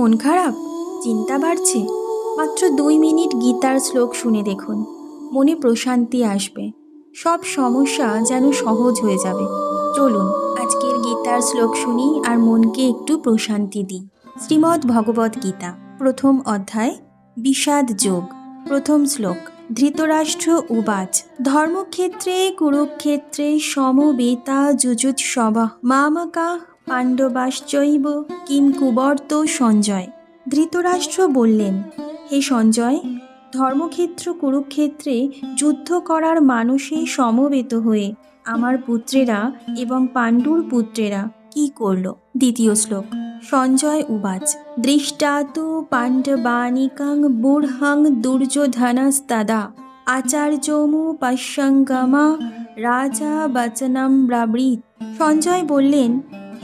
মন খারাপ? চিন্তা বাড়ছে। মাত্র দুই মিনিট গীতার শ্লোক শুনে দেখুন। মনে প্রশান্তি আসবে। সব সমস্যা যেন সহজ হয়ে যাবে। চলুন, আজকের গীতার শ্লোক শুনি আর মনকে একটু প্রশান্তি দিই। শ্রীমদ্ ভগবদ্ গীতা, প্রথম অধ্যায়, বিষাদ যোগ। প্রথম শ্লোক, ধৃতরাষ্ট্র উবাচ। ধর্মক্ষেত্রে, কুরুক্ষেত্রে সমবেতা যুজুৎসবা মামকা পাণ্ডবাশ্চৈব কিম কুবর্ত সঞ্জয়। ধৃতরাষ্ট্র বললেন, হে সঞ্জয়, ধর্মক্ষেত্র কুরুক্ষেত্রে যুদ্ধ করার মানুষে সমবেত হয়ে আমার পুত্রেরা এবং পাণ্ডুর পুত্রেরা কি করল? দ্বিতীয় শ্লোক, সঞ্জয় উবাচ। দৃষ্টা তু পাণ্ডবানিকাং বুঢ়াং দুর্যোধনস্তদা আচার্যমু পশ্যঙ্গমা রাজা বচনম ব্রাবৃত। সঞ্জয় বললেন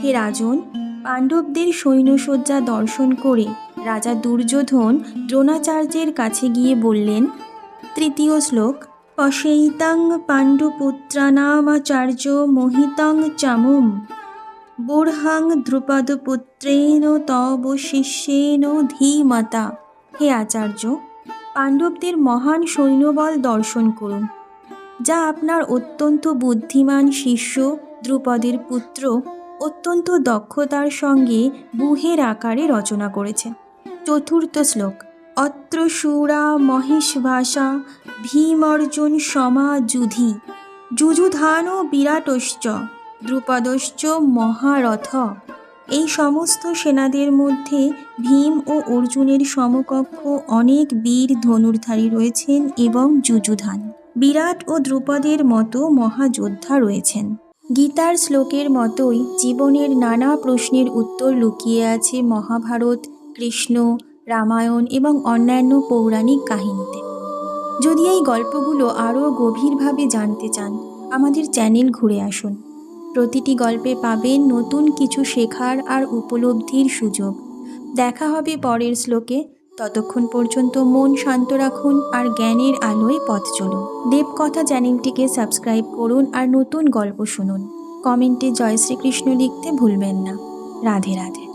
হে রাজন, পাণ্ডবদের সৈন্যসজ্জা দর্শন করে রাজা দুর্যোধন দ্রোণাচার্যের কাছে গিয়ে বললেন, তৃতীয় শ্লোক পশৈতাং পাণ্ডুপুত্রানামাচার্য মোহিতাং চামুম বুঢ়াং দ্রুপদপুত্রেণ তব শিষ্যেন ধীমতা। হে আচার্য, পাণ্ডবদের মহান সৈন্যবল দর্শন করুন, যা আপনার অত্যন্ত বুদ্ধিমান শিষ্য দ্রুপদের পুত্র অত্যন্ত দক্ষতার সঙ্গে বুহের আকারে রচনা করেছেন। চতুর্থ শ্লোক, অত্র সুরা মহেশভাষা ভীমর্জুন সমা যুধি যুযুধান বিরাটশ্চ, দ্রুপদশ্চ মহারথ। এই সমস্ত সেনাদের মধ্যে ভীম ও অর্জুনের সমকক্ষ অনেক বীর ধনুর্ধারী রয়েছেন এবং যুযুধান। বিরাট ও দ্রুপদের মতো মহাযোদ্ধা রয়েছেন। গীতার শ্লোকের মতোই জীবনের নানা প্রশ্নের উত্তর লুকিয়ে আছে মহাভারত, কৃষ্ণ, রামায়ণ এবং অন্যান্য পৌরাণিক কাহিনীতে। যদি এই গল্পগুলো আরও গভীরভাবে জানতে চান, আমাদের চ্যানেল ঘুরে আসুন। প্রতিটি গল্পে পাবেন নতুন কিছু শেখার আর উপলব্ধির সুযোগ। দেখা হবে পরের শ্লোকে। ততক্ষণ পর্যন্ত মন শান্ত রাখুন আর জ্ঞানের আলোয় পথ চলুন। দেবকথা চ্যানেলটিকে সাবস্ক্রাইব করুন আর নতুন গল্প শুনুন। কমেন্টে জয় শ্রীকৃষ্ণ লিখতে ভুলবেন না। রাধে রাধে।